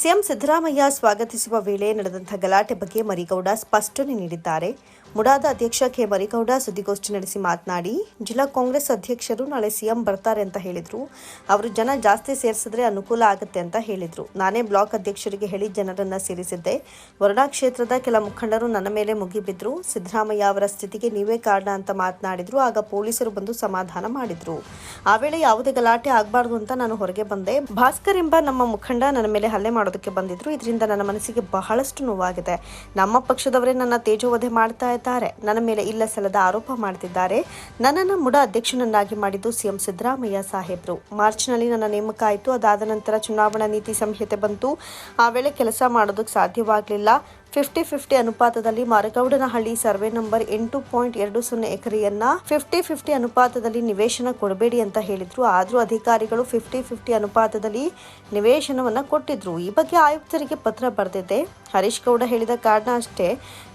CM Siddaramaiah ಸ್ವಾಗತಿಸುವ ವೇಳೆ ನಡೆದಂಥ ಗಲಾಟೆ ಬಗ್ಗೆ ಮರಿಗೌಡ ಸ್ಪಷ್ಟನೆ ನೀಡಿದ್ದಾರೆ. ಮುಡಾದ ಅಧ್ಯಕ್ಷ ಕೆ ಮರಿಗೌಡ ಸುದ್ದಿಗೋಷ್ಠಿ ನಡೆಸಿ ಮಾತನಾಡಿ, ಜಿಲ್ಲಾ ಕಾಂಗ್ರೆಸ್ ಅಧ್ಯಕ್ಷರು ನಾಳೆ ಸಿಎಂ ಬರ್ತಾರೆ ಅಂತ ಹೇಳಿದರು. ಅವರು ಜನ ಜಾಸ್ತಿ ಸೇರಿಸಿದ್ರೆ ಅನುಕೂಲ ಆಗುತ್ತೆ ಅಂತ ಹೇಳಿದರು. ನಾನೇ ಬ್ಲಾಕ್ ಅಧ್ಯಕ್ಷರಿಗೆ ಹೇಳಿ ಜನರನ್ನು ಸೇರಿಸಿದ್ದೆ. ವರುಣಾ ಕ್ಷೇತ್ರದ ಕೆಲ ಮುಖಂಡರು ನನ್ನ ಮೇಲೆ ಮುಗಿಬಿದ್ರು. ಸಿದ್ದರಾಮಯ್ಯ ಅವರ ಸ್ಥಿತಿಗೆ ನೀವೇ ಕಾರಣ ಅಂತ ಮಾತನಾಡಿದ್ರು. ಆಗ ಪೊಲೀಸರು ಬಂದು ಸಮಾಧಾನ ಮಾಡಿದ್ರು. ಆ ವೇಳೆ ಯಾವುದೇ ಗಲಾಟೆ ಆಗಬಾರ್ದು ಅಂತ ನಾನು ಹೊರಗೆ ಬಂದೆ. ಭಾಸ್ಕರ್ ಎಂಬ ನಮ್ಮ ಮುಖಂಡ ನನ್ನ ಮೇಲೆ ಹಲ್ಲೆ ಮಾಡೋದಕ್ಕೆ ಬಂದಿದ್ರು. ಇದರಿಂದ ನನ್ನ ಮನಸ್ಸಿಗೆ ಬಹಳಷ್ಟು ನೋವಾಗಿದೆ. ನಮ್ಮ ಪಕ್ಷದವರೇ ನನ್ನ ತೇಜೋವಧೆ ಮಾಡ್ತಾ ಇದ್ದಾರೆ ನನ್ನ ಮೇಲೆ ಇಲ್ಲ ಸಲ್ಲದ ಆರೋಪ ಮಾಡ್ತಿದ್ದಾರೆ. ನನ್ನನ್ನು ಮುಡ ಅಧ್ಯಕ್ಷನನ್ನಾಗಿ ಮಾಡಿದ್ದು ಸಿಎಂ ಸಿದ್ದರಾಮಯ್ಯ ಸಾಹೇಬರು. ಮಾರ್ಚ್ನಲ್ಲಿ ನನ್ನ ನೇಮಕ ಆಯಿತು ಅದಾದ ನಂತರ ಚುನಾವಣಾ ನೀತಿ ಸಂಹಿತೆ ಬಂತು. ಆ ವೇಳೆ ಕೆಲಸ ಮಾಡೋದಕ್ಕೆ ಸಾಧ್ಯವಾಗಲಿಲ್ಲ. ಫಿಫ್ಟಿ ಫಿಫ್ಟಿ ಅನುಪಾತದಲ್ಲಿ ಮಾರಗೌಡನಹಳ್ಳಿ ಸರ್ವೆ ನಂಬರ್ ಎಂಟು ಪಾಯಿಂಟ್ ಎರಡು ಸೊನ್ನೆ ಎಕರೆಯನ್ನ ಫಿಫ್ಟಿ ಫಿಫ್ಟಿ ಅನುಪಾತದಲ್ಲಿ ನಿವೇಶನ ಕೊಡಬೇಡಿ ಅಂತ ಹೇಳಿದ್ರು. ಆದರೂ ಅಧಿಕಾರಿಗಳು ಫಿಫ್ಟಿ ಫಿಫ್ಟಿ ಅನುಪಾತದಲ್ಲಿ ನಿವೇಶನವನ್ನು ಕೊಟ್ಟಿದ್ರು. ಈ ಬಗ್ಗೆ ಆಯುಕ್ತರಿಗೆ ಪತ್ರ ಬರೆದಿದ್ದೆ. ಹರೀಶ್ ಗೌಡ ಹೇಳಿದ ಕಾರಣ ಅಷ್ಟೇ.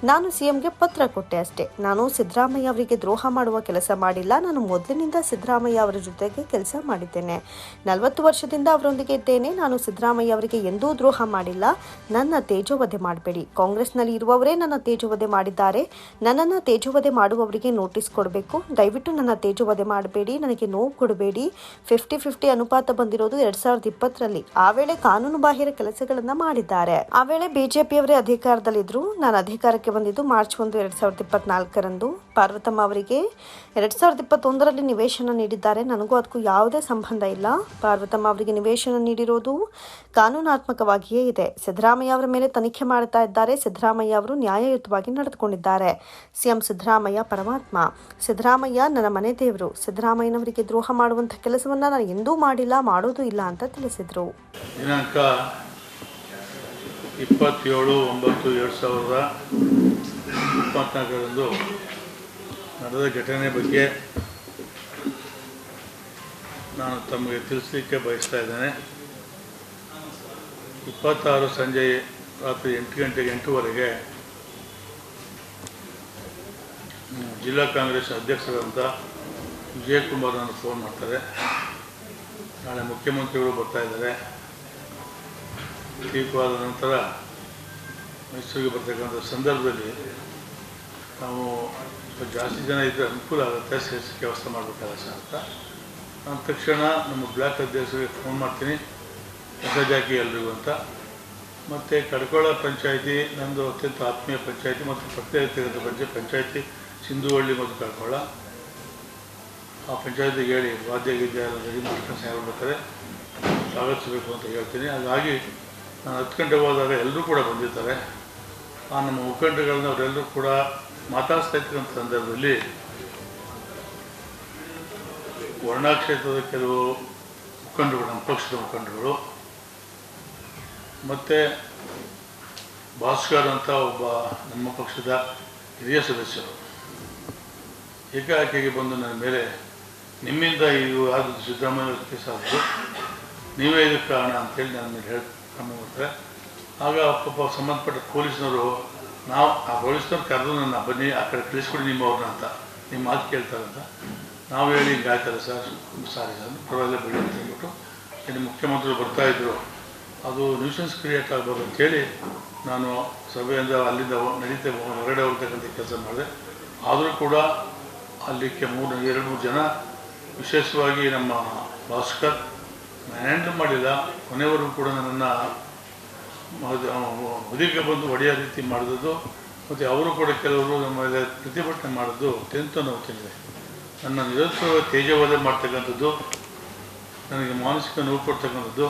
ನಾನು ಸಿಎಂಗೆ ಪತ್ರ ಕೊಟ್ಟೆ ಅಷ್ಟೇ. ನಾನು ಸಿದ್ದರಾಮಯ್ಯ ಅವರಿಗೆ ದ್ರೋಹ ಮಾಡುವ ಕೆಲಸ ಮಾಡಿಲ್ಲ. ನಾನು ಮೊದಲಿನಿಂದ ಸಿದ್ದರಾಮಯ್ಯ ಅವರ ಜೊತೆಗೆ ಕೆಲಸ ಮಾಡಿದ್ದೇನೆ. ನಲವತ್ತು ವರ್ಷದಿಂದ ಅವರೊಂದಿಗೆ ಇದ್ದೇನೆ. ನಾನು ಸಿದ್ದರಾಮಯ್ಯ ಅವರಿಗೆ ಎಂದೂ ದ್ರೋಹ ಮಾಡಿಲ್ಲ. ನನ್ನ ತೇಜೋವಧೆ ಮಾಡಬೇಡಿ. ಕಾಂಗ್ರೆಸ್ನಲ್ಲಿ ಇರುವವರೇ ನನ್ನ ತೇಜುವಧೆ ಮಾಡಿದ್ದಾರೆ. ನನ್ನನ್ನು ತೇಜುವಧೆ ಮಾಡುವವರಿಗೆ ನೋಟಿಸ್ ಕೊಡಬೇಕು. ದಯವಿಟ್ಟು ನನ್ನ ತೇಜುವಧೆ ಮಾಡಬೇಡಿ. ನನಗೆ ನೋವು ಕೊಡಬೇಡಿ. ಫಿಫ್ಟಿ ಫಿಫ್ಟಿ ಅನುಪಾತ ಬಂದಿರೋದು ಎರಡ್ ಸಾವಿರದ ಇಪ್ಪತ್ತರಲ್ಲಿ. ಆ ವೇಳೆ ಕಾನೂನು ಬಾಹಿರ ಕೆಲಸಗಳನ್ನ ಮಾಡಿದ್ದಾರೆ. ಆ ವೇಳೆ ಬಿಜೆಪಿಯವರೇ ಅಧಿಕಾರದಲ್ಲಿದ್ರು. ನಾನು ಅಧಿಕಾರಕ್ಕೆ ಬಂದಿದ್ದು ಮಾರ್ಚ್ ಒಂದು, ಎರಡ್ ಸಾವಿರದ ಇಪ್ಪತ್ನಾಲ್ಕರಂದು. ಪಾರ್ವತಮ್ಮ ಅವರಿಗೆ ಎರಡ್ ಸಾವಿರದ ಇಪ್ಪತ್ತೊಂದರಲ್ಲಿ ನಿವೇಶನ ನೀಡಿದ್ದಾರೆ. ನನಗೂ ಅದಕ್ಕೂ ಯಾವುದೇ ಸಂಬಂಧ ಇಲ್ಲ. ಪಾರ್ವತಮ್ಮ ಅವರಿಗೆ ನಿವೇಶನ ನೀಡಿರೋದು ಕಾನೂನಾತ್ಮಕವಾಗಿಯೇ ಇದೆ. ಸಿದ್ದರಾಮಯ್ಯ ಅವರ ಮೇಲೆ ತನಿಖೆ ಮಾಡ್ತಾ ಇದ್ದಾರೆ. ಸಿದ್ದರಾಮಯ್ಯ ಅವರು ನ್ಯಾಯಯುತವಾಗಿ ನಡೆದುಕೊಂಡಿದ್ದಾರೆ. ಸಿಎಂ ಸಿದ್ದರಾಮಯ್ಯ ಪರಮಾತ್ಮ. ಸಿದ್ದರಾಮಯ್ಯ, ನನ್ನ ಮನೆ ದೇವರು. ಸಿದ್ದರಾಮಯ್ಯನವರಿಗೆ ದ್ರೋಹ ಮಾಡುವಂಥ ಕೆಲಸವನ್ನ ನಾನು ಎಂದೂ ಮಾಡಿಲ್ಲ, ಮಾಡೋದು ಇಲ್ಲ ಅಂತ ತಿಳಿಸಿದರು. ದಿನಾಂಕ ಇಪ್ಪತ್ತೇಳು ಒಂಬತ್ತು ಎರಡು ಸಾವಿರದ ಇಪ್ಪತ್ನಾಲ್ಕರಂದು ನಡೆದ ಘಟನೆ ಬಗ್ಗೆ ನಾನು ತಮಗೆ ತಿಳಿಸಲಿಕ್ಕೆ ಬಯಸ್ತಾ ಇದ್ದೇನೆ. ಇಪ್ಪತ್ತಾರು ಸಂಜೆ ರಾತ್ರಿ ಎಂಟು ಗಂಟೆಗೆ, ಎಂಟೂವರೆಗೆ ಜಿಲ್ಲಾ ಕಾಂಗ್ರೆಸ್ ಅಧ್ಯಕ್ಷರಾದಂಥ ವಿಜಯಕುಮಾರ್ ನನಗೆ ಫೋನ್ ಮಾಡ್ತಾರೆ. ನಾಳೆ ಮುಖ್ಯಮಂತ್ರಿಗಳು ಬರ್ತಾ ಇದ್ದಾರೆ. ದೀಪವಾದ ನಂತರ ಮೈಸೂರಿಗೆ ಬರ್ತಕ್ಕಂಥ ಸಂದರ್ಭದಲ್ಲಿ ನಾವು ಸ್ವಲ್ಪ ಜಾಸ್ತಿ ಜನ ಇದ್ದರೆ ಅನುಕೂಲ ಆಗುತ್ತೆ ಸೇರಿಸಿ ವ್ಯವಸ್ಥೆ ಮಾಡಬೇಕಾಗಲ್ಲ ಸರ್ ಅಂತ. ನಾನು ತಕ್ಷಣ ನಮ್ಮ ಬ್ಲಾಕ್ ಅಧ್ಯಕ್ಷರಿಗೆ ಫೋನ್ ಮಾಡ್ತೀನಿ. ಮೆಸೇಜ್ ಜಾಕಿ ಎಲ್ರಿಗೂ ಅಂತ. ಮತ್ತು ಕಡ್ಕೊಳ ಪಂಚಾಯಿತಿ, ನಂದು ಅತ್ಯಂತ ಆತ್ಮೀಯ ಪಂಚಾಯಿತಿ ಮತ್ತು ಪಕ್ಕದ ತೆಗೆದ ಬಗ್ಗೆ ಪಂಚಾಯಿತಿ ಸಿಂಧುವಳ್ಳಿ ಮತ್ತು ಕಡ್ಕೊಳ. ಆ ಪಂಚಾಯತಿಗೆ ಹೇಳಿ, ವಾದ್ಯ, ಗೀದ್ಯ ಎಲ್ಲ ರೆಡಿ ಮಾಡ್ಕೊಂಡು ಸಾಗಿರ್ಬೇಕಾದ್ರೆ ಸ್ವಾಗತಿಸಬೇಕು ಅಂತ ಹೇಳ್ತೀನಿ. ಹಾಗಾಗಿ ನಾನು ಹತ್ತು ಗಂಟೆ ಹೋದಾಗ ಎಲ್ಲರೂ ಕೂಡ ಬಂದಿರ್ತಾರೆ. ಆ ನಮ್ಮ ಮುಖಂಡಗಳನ್ನ ಅವರೆಲ್ಲರೂ ಕೂಡ ಮಾತಾಡಿಸ್ತಾ ಇರ್ತಕ್ಕಂಥ ಸಂದರ್ಭದಲ್ಲಿ ವರ್ಣಾ ಕ್ಷೇತ್ರದ ಕೆಲವು ಮುಖಂಡರುಗಳು, ನಮ್ಮ ಪಕ್ಷದ ಮುಖಂಡರುಗಳು ಮತ್ತು ಭಾಸ್ಕರ್ ಅಂತ ಒಬ್ಬ ನಮ್ಮ ಪಕ್ಷದ ಹಿರಿಯ ಸದಸ್ಯರು. ಏಕಾಏಕಿಗೆ ಬಂದು ನನ್ನ ಮೇಲೆ ನಿಮ್ಮಿಂದ ಇದು ಆದದ್ದು ಸಿದ್ದರಾಮಯ್ಯ ಸಾಧ್ಯ ನೀವೇ ಇದಕ್ಕೆ ಕಾರಣ ಅಂತೇಳಿ ನನ್ನ ಮೇಲೆ ಹೇಳಿ ಮಾಡ್ತಾರೆ ಆಗ ಪಾಪ ಸಂಬಂಧಪಟ್ಟ ಪೊಲೀಸ್ನವರು, ನಾವು, ಆ ಪೊಲೀಸ್ನವ್ರು ಕರೆದು ನನ್ನ ಬನ್ನಿ, ಆ ಕಡೆ ಕಳಿಸ್ಕೊಡಿ ನಿಮ್ಮವ್ರನ್ನ ಅಂತ, ನಿಮ್ಮ ಮಾತು ಕೇಳ್ತಾರಂತ. ನಾವು ಹೇಳಿ ಹಿಂಗೆ ಆಯ್ತಲ್ಲ ಸರ್ ಸಾರಿ ಸರ್, ಪರವಾಗಿಲ್ಲ ಬಿಡಿ ಅಂತ ಹೇಳ್ಬಿಟ್ಟು, ಇಲ್ಲಿ ಮುಖ್ಯಮಂತ್ರಿಗಳು ಬರ್ತಾಯಿದ್ರು ಅದು ನ್ಯೂಸೆನ್ಸ್ ಕ್ರಿಯೇಟ್ ಆಗ್ಬೋದು ಅಂತೇಳಿ ನಾನು ಸಭೆಯಿಂದ ಅಲ್ಲಿಂದ ನಡೀತೆ ಹೊರಗಡೆ ಹೋಗ್ತಕ್ಕಂಥ ಕೆಲಸ ಮಾಡಿದೆ. ಆದರೂ ಕೂಡ ಅಲ್ಲಿಕ್ಕೆ ಮೂರು, ಎರಡು, ಮೂರು ಜನ, ವಿಶೇಷವಾಗಿ ನಮ್ಮ ಭಾಸ್ಕರ್ ಹ್ಯಾಂಡಲ್ ಮಾಡಿಲ್ಲ. ಕೊನೆವರೆಗೂ ಕೂಡ ನನ್ನನ್ನು ಮುದಿಗೆ ಬಂದು ಹೊಡೆಯೋ ರೀತಿ ಮಾಡಿದ್ದು ಮತ್ತು ಅವರು ಕೂಡ ಕೆಲವರು ನಮ್ಮ ಮೇಲೆ ಪ್ರತಿಭಟನೆ ಮಾಡಿದ್ದು ಅತ್ಯಂತ ನೋವು ತಿಂದಿದೆ ನನ್ನ ನಿರಂತರ ತೇಜವಾದ ಮಾಡ್ತಕ್ಕಂಥದ್ದು, ನನಗೆ ಮಾನಸಿಕ ನೋವು ಕೊಡ್ತಕ್ಕಂಥದ್ದು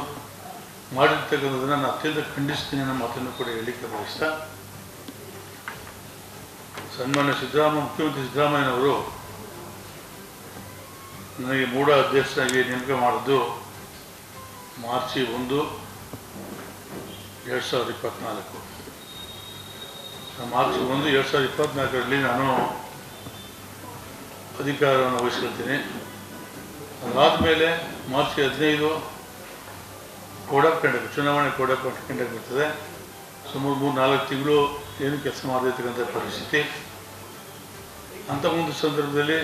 ಮಾಡಿರ್ತಕ್ಕಂಥದ್ದನ್ನು ನಾನು ಅತ್ಯಂತ ಖಂಡಿಸ್ತೀನಿ ಅನ್ನೋ ಮಾತನ್ನು ಕೂಡ ಹೇಳಲಿಕ್ಕೆ ಬಯಸ್ತಾ, ಸನ್ಮಾನ್ಯ ಸಿದ್ದರಾಮ ಮುಖ್ಯಮಂತ್ರಿ ಸಿದ್ದರಾಮಯ್ಯನವರು ನನಗೆ ಮೂಡ ಅಧ್ಯಕ್ಷರಾಗಿ ನೇಮಕ ಮಾಡಿದ್ದು ಮಾರ್ಚಿ ಒಂದು, ಎರಡು ಸಾವಿರದ ಇಪ್ಪತ್ನಾಲ್ಕು. ಮಾರ್ಚ್ ಒಂದು, ಎರಡು ಸಾವಿರದ ಇಪ್ಪತ್ತ್ನಾಲ್ಕರಲ್ಲಿ ನಾನು ಅಧಿಕಾರವನ್ನು ವಹಿಸ್ಕೊಳ್ತೀನಿ. ಅದಾದಮೇಲೆ ಮಾರ್ಚ್ ಹದಿನೈದು ಕೋಡ್ ಚುನಾವಣೆ ಕೋಡ್ ಆಫ್ ಕಂಡಕ್ಟ್ ಬರ್ತದೆ ಸುಮಾರು ಮೂರು ನಾಲ್ಕು ತಿಂಗಳು ಏನು ಕೆಲಸ ಮಾಡದಿರ್ತಕ್ಕಂಥ ಪರಿಸ್ಥಿತಿ. ಅಂಥ ಒಂದು ಸಂದರ್ಭದಲ್ಲಿ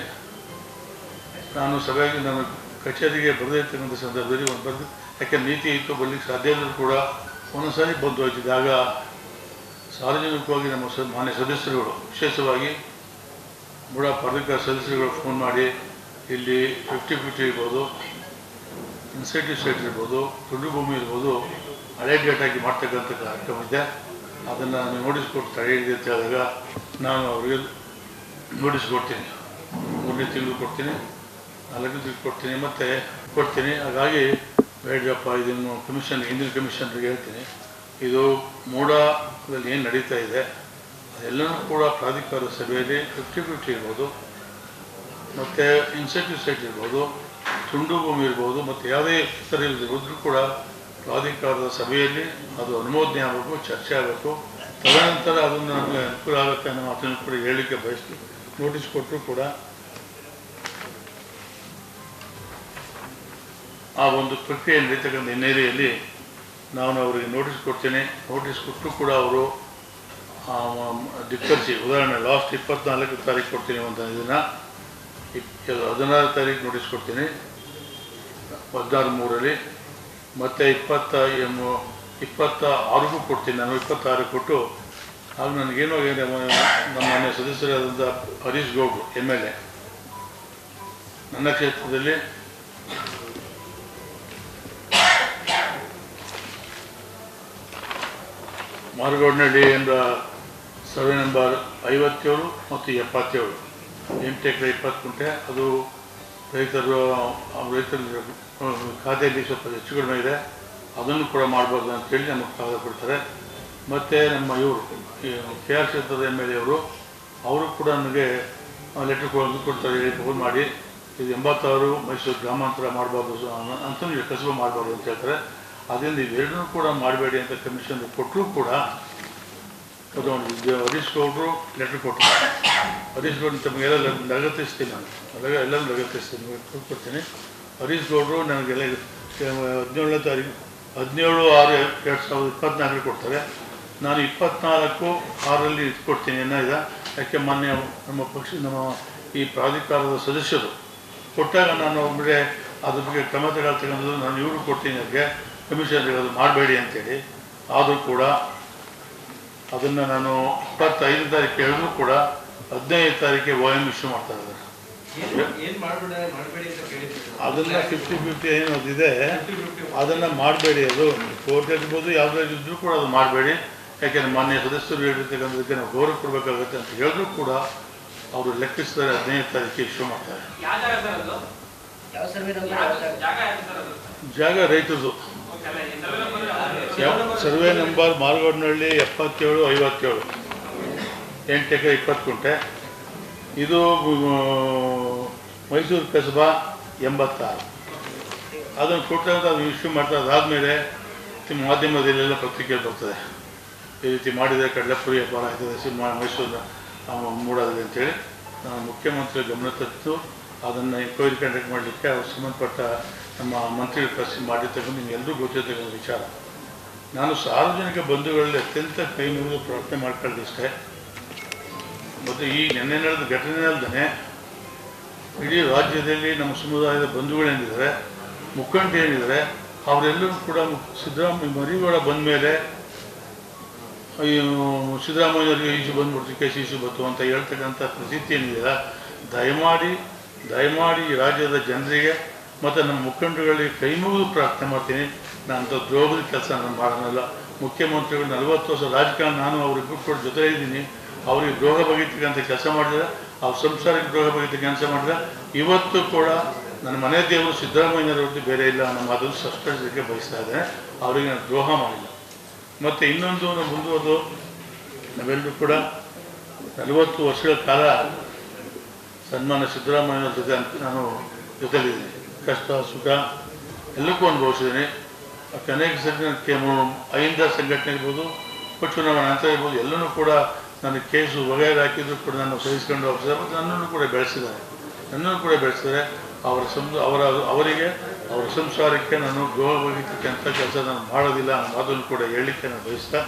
ನಾನು ಸಭೆಗೆ ನಾನು ಕಚೇರಿಗೆ ಬರದೇ ಇರ್ತಕ್ಕಂಥ ಸಂದರ್ಭದಲ್ಲಿ ಒಂದು ಬರೆದು ಯಾಕೆ ನೀತಿ ಇತ್ತು ಬರ್ಲಿಕ್ಕೆ ಸಾಧ್ಯ ಇದ್ದರೂ ಕೂಡ ಒಂದೊಂದ್ಸಾರಿ ಬಂದು ಹೋಯ್ತಿದ್ದಾಗ ಸಾರ್ವಜನಿಕವಾಗಿ ನಮ್ಮ ಸ, ಮಾನ್ಯ ಸದಸ್ಯರುಗಳು, ವಿಶೇಷವಾಗಿ ಬುಡ ಪದಕ ಸದಸ್ಯರುಗಳು ಫೋನ್ ಮಾಡಿ, ಇಲ್ಲಿ ಫಿಫ್ಟಿ ಫಿಫ್ಟಿ ಇರ್ಬೋದು ಇನ್ಸೆಂಟಿವ್ ಸೈಟ್ ಇರ್ಬೋದು ತುಂಡು ಭೂಮಿ ಇರ್ಬೋದು, ಹಳೆ ಡೇಟಾಗಿ ಮಾಡ್ತಕ್ಕಂಥ ಕಾರ್ಯಕ್ರಮ ಇದೆ. ಅದನ್ನು ನೀವು ನೋಟಿಸ್ ಕೊಟ್ಟು ತಡೆ ಅಂತ ಹೇಳಿದಾಗ ನಾನು ಅವರಿಗೆ ನೋಟಿಸ್ ಕೊಡ್ತೀನಿ. ಮೂರನೇ ತಿಂಗಳು ಕೊಡ್ತೀನಿ, ನಾಲ್ಕು ತಿಂಗಳು ಕೊಡ್ತೀನಿ, ಮತ್ತು ಕೊಡ್ತೀನಿ. ಹಾಗಾಗಿ ಬೇಡಪ್ಪ ಇದನ್ನು ಕಮಿಷನ್ ಹಿಂದಿನ ಕಮಿಷನ್ರಿಗೆ ಹೇಳ್ತೀನಿ. ಇದು ಮೂಡದಲ್ಲಿ ಏನು ನಡೀತಾ ಇದೆ, ಅದೆಲ್ಲನೂ ಕೂಡ ಪ್ರಾಧಿಕಾರ ಸಭೆಯಲ್ಲಿ ಫಿಫ್ಟಿ ಫಿಫ್ಟಿ ಇರ್ಬೋದು. ಮತ್ತು ಇನ್ಸೆಂಟಿವ್ ಸೈಟ್ ಇರ್ಬೋದು ತುಂಡು ಭೂಮಿ ಇರ್ಬೋದು ಮತ್ತು ಯಾವುದೇ ಇದ್ರೂ ಕೂಡ ಪ್ರಾಧಿಕಾರದ ಸಭೆಯಲ್ಲಿ ಅದು ಅನುಮೋದನೆ ಆಗಬೇಕು, ಚರ್ಚೆ ಆಗಬೇಕು. ತದನಂತರ ಅದನ್ನು ನಮಗೆ ಅನುಕೂಲ ಆಗುತ್ತೆ ಅನ್ನೋ ಮಾತನ್ನು ಕೂಡ ಹೇಳಲಿಕ್ಕೆ ಬಯಸ್ತೀವಿ. ನೋಟಿಸ್ ಕೊಟ್ಟರು ಕೂಡ ಆ ಒಂದು ಪ್ರಕ್ರಿಯೆ ನಡೀತಕ್ಕಂಥ ಹಿನ್ನೆಲೆಯಲ್ಲಿ ನಾನು ಅವರಿಗೆ ನೋಟಿಸ್ ಕೊಡ್ತೇನೆ. ನೋಟಿಸ್ ಕೊಟ್ಟರು ಕೂಡ ಅವರು ಧಿಕ್ಕರಿಸಿ, ಉದಾಹರಣೆ, ಲಾಸ್ಟ್ ಇಪ್ಪತ್ನಾಲ್ಕು ತಾರೀಕು ಕೊಡ್ತೀನಿ ಒಂದು ಇದನ್ನು ಇಪ್, ಹದಿನಾರು ತಾರೀಕು ನೋಟಿಸ್ ಕೊಡ್ತೀನಿ. ಹದಿನಾರು ಮೂರಲ್ಲಿ ಮತ್ತು ಇಪ್ಪತ್ತ ಇಪ್ಪತ್ತ ಆರಿಗೂ ಕೊಡ್ತೀನಿ ನಾನು ಇಪ್ಪತ್ತಾರು ಕೊಟ್ಟು, ಆಗ ನನಗೇನೋ ಏನು ನಮ್ಮ ಮನೆ ಸದಸ್ಯರಾದಂಥ ಹರೀಶ್ ಗೋಗ್, ಎಂ ಎಲ್ ಎ. ನನ್ನ ಕ್ಷೇತ್ರದಲ್ಲಿ ಮಾರ್ಗೋಡ್ನಹಳ್ಳಿ ಎಂಬ ಸರ್ವೆ ನಂಬರ್ ಐವತ್ತೇಳು ಮತ್ತು ಎಪ್ಪತ್ತೇಳು. ಎಂಟು ಎಕರೆ ಇಪ್ಪತ್ತು ಗುಂಟೆ ಅದು ರೈತರು ರೈತರ ಖಾತೆಯಲ್ಲಿ ಸ್ವಲ್ಪ ಹೆಚ್ಚು ಕಡಿಮೆ ಇದೆ ಅದನ್ನು ಕೂಡ ಮಾಡಬಾರ್ದು ಅಂತೇಳಿ ನಮಗೆ ಕಾಗದ ಕೊಡ್ತಾರೆ. ಮತ್ತು ನಮ್ಮ ಇವರು ಕೆ ಆರ್ ಕ್ಷೇತ್ರದ ಎಂ ಎಲ್ ಎವರು ಅವರು ಕೂಡ ನನಗೆ ಲೆಟ್ರ್ ಕೊಡೋದು ಕೊಡ್ತಾರೆ, ಹೇಳಿ ಫೋನ್ ಮಾಡಿ. ಇದು ಎಂಬತ್ತಾರು ಮೈಸೂರು ಗ್ರಾಮಾಂತರ ಮಾಡಬಾರ್ದು ಅಂತಲೂ ಕಸಬು ಮಾಡಬಾರ್ದು ಅಂತ ಹೇಳ್ತಾರೆ. ಅದರಿಂದ ಇವೆರಡನ್ನೂ ಕೂಡ ಮಾಡಬೇಡಿ ಅಂತ ಕಮಿಷನ್ ಕೊಟ್ಟರೂ ಕೂಡ ಒಂದು ಹರೀಶ್ ಒಬ್ಬರು ಲೆಟ್ರ್ ಕೊಟ್ಟಿದ್ದಾರೆ ಹರೀಶ್ ಗೌಡ್ರು ತಮಗೆಲ್ಲ ಲಗತ್ತಿಸ್ತೀನಿ ನಾನು. ಅದಾಗ ಎಲ್ಲರೂ ಲಗತ್ತಿಸ್ತೀನಿ ಕೊಡ್ತೀನಿ. ಹರೀಶ್ ಗೌಡರು ನನಗೆಲ್ಲ ಹದಿನೇಳನೇ ತಾರೀಕು, ಹದಿನೇಳು ಆರು ಎರಡು ಸಾವಿರದ ಇಪ್ಪತ್ತ್ನಾಲ್ಕರಲ್ಲಿ ಕೊಡ್ತಾರೆ. ನಾನು ಇಪ್ಪತ್ನಾಲ್ಕು ಆರಲ್ಲಿ ಕೊಡ್ತೀನಿ ಏನಾಗಿದೆ ಯಾಕೆ ಮಾನ್ಯ ನಮ್ಮ ಪಕ್ಷ, ನಮ್ಮ ಈ ಪ್ರಾಧಿಕಾರದ ಸದಸ್ಯರು ಕೊಟ್ಟಾಗ ನಾನು ಒಬ್ಬರೇ ಅದ್ರ ಬಗ್ಗೆ ಕ್ರಮ ತಗೊಳ್ತಕ್ಕಂಥದ್ದು ನಾನು ಇವರು ಕೊಡ್ತೀನಿ ಅದಕ್ಕೆ ಕಮಿಷನ್ ಅದು ಮಾಡಬೇಡಿ ಅಂತೇಳಿ. ಆದರೂ ಕೂಡ ಅದನ್ನು ನಾನು ಇಪ್ಪತ್ತೈದು ತಾರೀಕು ಹೇಳಿದ್ರು ಕೂಡ ಹದಿನೈದು ತಾರೀಕಿಗೆ ಓ ಎಂ ಇಶ್ಯೂ ಮಾಡ್ತಾ ಇದ್ದಾರೆ. ಅದನ್ನ ಏನ್ ಮಾಡ್ಬೇಡ ಮಾಡ್ಬೇಡಿ ಅಂತ ಕೇಳಿದ್ರು. ಅದನ್ನು ಫಿಫ್ಟಿ ಫಿಫ್ಟಿ ಏನು ಅದಿದೆ ಅದನ್ನು ಮಾಡಬೇಡಿ ಅದು. ಕೋರ್ಟ್ ಇರ್ಬೋದು ಯಾವುದಾದ್ರು ಇದ್ರೂ ಕೂಡ ಅದು ಮಾಡಬೇಡಿ. ಯಾಕೆಂದ್ರೆ ಮಾನ್ಯ ಸದಸ್ಯರು ಹೇಳಿರ್ತಕ್ಕಂಥದಕ್ಕೆ ನಾವು ಗೌರವ ಕೊಡಬೇಕಾಗುತ್ತೆ ಅಂತ ಹೇಳಿದ್ರು ಕೂಡ ಅವರು ಲೆಕ್ಕಿಸ್ತಾರೆ ಹದಿನೈದು ತಾರೀಕಿಗೆ ಇಶ್ಯೂ ಮಾಡ್ತಾರೆ. ಯಾವ ಜಾಗ ಸರ್ ಅದು? ಯಾವ ಸರ್ವೆ ನಂಬರ್ ಯಾವ ಯಾವ ಜಾಗ? ಜಾಗ ಸರ್ ಅದು? ಜಾಗ ರೈತರದು ಓಕೆ ಅಲ್ಲ ಈ ಸರ್ವೆ ನಂಬರ್ ಯಾವ್ದು? ಸರ್ವೆ ನಂಬರ್ ಮಾರ್ಗೋಡ್ನಹಳ್ಳಿ ಎಪ್ಪತ್ತೇಳು ಐವತ್ತೇಳು. ಎಂಟು ಎಕರೆ ಇಪ್ಪತ್ತು ಕುಂಟೆ ಇದು ಮೈಸೂರು ಕಸಬಾ ಎಂಬತ್ತಾರು. ಅದನ್ನು ಕೊಟ್ಟಂತ ಅದು ಇಶ್ಯೂ ಮಾಡ್ತಾ ಅದಾದಮೇಲೆ ಮಾಧ್ಯಮದಲ್ಲೆಲ್ಲ ಪತ್ರಿಕೆ ಬರ್ತದೆ. ಈ ರೀತಿ ಮಾಡಿದರೆ ಕಡಲೆಪುರಿ ವ್ಯಾಪಾರ ಆಗ್ತದೆ ಮೈಸೂರಿನ ಮೂಡಾದಲ್ಲಿ ಅಂತೇಳಿ. ನಾನು ಮುಖ್ಯಮಂತ್ರಿ ಗಮನ ತತ್ತು, ಅದನ್ನು ಎಂಕ್ವೈರಿ ಕಂಡಕ್ಟ್ ಮಾಡಲಿಕ್ಕೆ ಅವ್ರು ಸಂಬಂಧಪಟ್ಟ ನಮ್ಮ ಮಂತ್ರಿಗಳು ಕರೆಸಿ ಮಾಡಿರ್ತಕ್ಕಂಥ ನಿಮ್ಗೆಲ್ಲರೂ ಗೊತ್ತಿರ್ತಕ್ಕಂಥ ವಿಚಾರ. ನಾನು ಸಾರ್ವಜನಿಕ ಬಂಧುಗಳಲ್ಲಿ ಅತ್ಯಂತ ಕೈ ಮುಗಿದು ಪ್ರಾರ್ಥನೆ ಮಾಡ್ಕೊಳ್ಳೋದಷ್ಟೇ ಮತ್ತು ಈ ನೆನ್ನೆ ನಡೆದ ಘಟನೆ ಅಲ್ಲದೆ ಇಡೀ ರಾಜ್ಯದಲ್ಲಿ ನಮ್ಮ ಸಮುದಾಯದ ಬಂಧುಗಳೇನಿದ್ದಾರೆ ಮುಖಂಡ ಏನಿದ್ದಾರೆ, ಅವರೆಲ್ಲರೂ ಕೂಡ ಸಿದ್ದರಾಮಯ್ಯ ಮರಿಗೌಡ ಬಂದ ಮೇಲೆ ಸಿದ್ದರಾಮಯ್ಯವರಿಗೆ ಈಸು ಬಂದ್ಬಿಡ್ತು ಕೆ ಸಿ ಇಶು ಬಂತು ಅಂತ ಹೇಳ್ತಕ್ಕಂಥ ಪ್ರಸಿದ್ಧಿ ಏನಿದೆಯಲ್ಲ, ದಯಮಾಡಿ ದಯಮಾಡಿ ರಾಜ್ಯದ ಜನರಿಗೆ ಮತ್ತು ನಮ್ಮ ಮುಖಂಡಗಳಿಗೆ ಕೈ ಮುಗಿದು ಪ್ರಾರ್ಥನೆ ಮಾಡ್ತೀನಿ. ನಾನು ದ್ರೋಹದ ಕೆಲಸ ನಾನು ಮಾಡೋಣಲ್ಲ ಮುಖ್ಯಮಂತ್ರಿಗಳು ನಲವತ್ತು ವರ್ಷ ರಾಜಕಾರಣ ನಾನು ಅವ್ರಿಬ್ಬರು ಕೂಡ ಜೊತೆ ಇದ್ದೀನಿ. ಅವ್ರಿಗೆ ದ್ರೋಹ ಬಗೆತಕ್ಕಂಥ ಕೆಲಸ ಮಾಡಿದ್ರೆ ಅವ್ರ ಸಂಸಾರಕ್ಕೆ ದ್ರೋಹ ಬಗೆತ ಕೆಲಸ ಮಾಡಿದ್ರೆ ಇವತ್ತು ಕೂಡ ನನ್ನ ಮನೆ ದೇವರು ಸಿದ್ದರಾಮಯ್ಯನವ್ರದ್ದು ಬೇರೆ ಇಲ್ಲ ನಮ್ಮ ಅದನ್ನು ಸ್ಪಷ್ಟಪಡಿಸಲಿಕ್ಕೆ ಬಯಸ್ತಾ ಇದ್ದೇನೆ. ಅವರಿಗೆ ನಾನು ದ್ರೋಹ ಮಾಡಿಲ್ಲ. ಮತ್ತು ಇನ್ನೊಂದು ನಾವು ಮುಂದುವರೆದು, ನಾವೆಲ್ಲರೂ ಕೂಡ ನಲವತ್ತು ವರ್ಷಗಳ ಕಾಲ ಸನ್ಮಾನ ಸಿದ್ದರಾಮಯ್ಯನವ್ರ ಜೊತೆ ನಾನು ಜೊತೆಲಿದ್ದೀನಿ. ಕಷ್ಟ, ಸುಖ, ಎಲ್ಲಕ್ಕೂ ಅನುಭವಿಸಿದ್ದೀನಿ. ಮತ್ತು ಅನೇಕ ಸಂಘಟನೆ ಅಹಿಂದ ಸಂಘಟನೆ ಇರ್ಬೋದು, ಉಪಚುನಾವಣೆ ಅಂತ ಇರ್ಬೋದು, ಎಲ್ಲನೂ ಕೂಡ ನನ್ನ ಕೇಸು ವಗೈರೆ ಹಾಕಿದ್ರು ಕೂಡ ನಾನು ಸಹಿಸ್ಕೊಂಡು ಹೋಗ್ತಾರೆ ಮತ್ತು ನನ್ನನ್ನು ಕೂಡ ಬೆಳೆಸಿದ್ದಾರೆ. ನನ್ನನ್ನು ಕೂಡ ಬೆಳೆಸಿದ್ದಾರೆ. ಅವರ ಸಂ ಅವರ, ಅವರಿಗೆ, ಅವರ ಸಂಸಾರಕ್ಕೆ ನಾನು ಗೌರವ ಅಂತ ಕೆಲಸ ನಾನು ಮಾಡೋದಿಲ್ಲ ಅನ್ನೋ ಮಾತನ್ನು ಕೂಡ ಹೇಳಲಿಕ್ಕೆ ನಾನು ಬಯಸ್ತಾ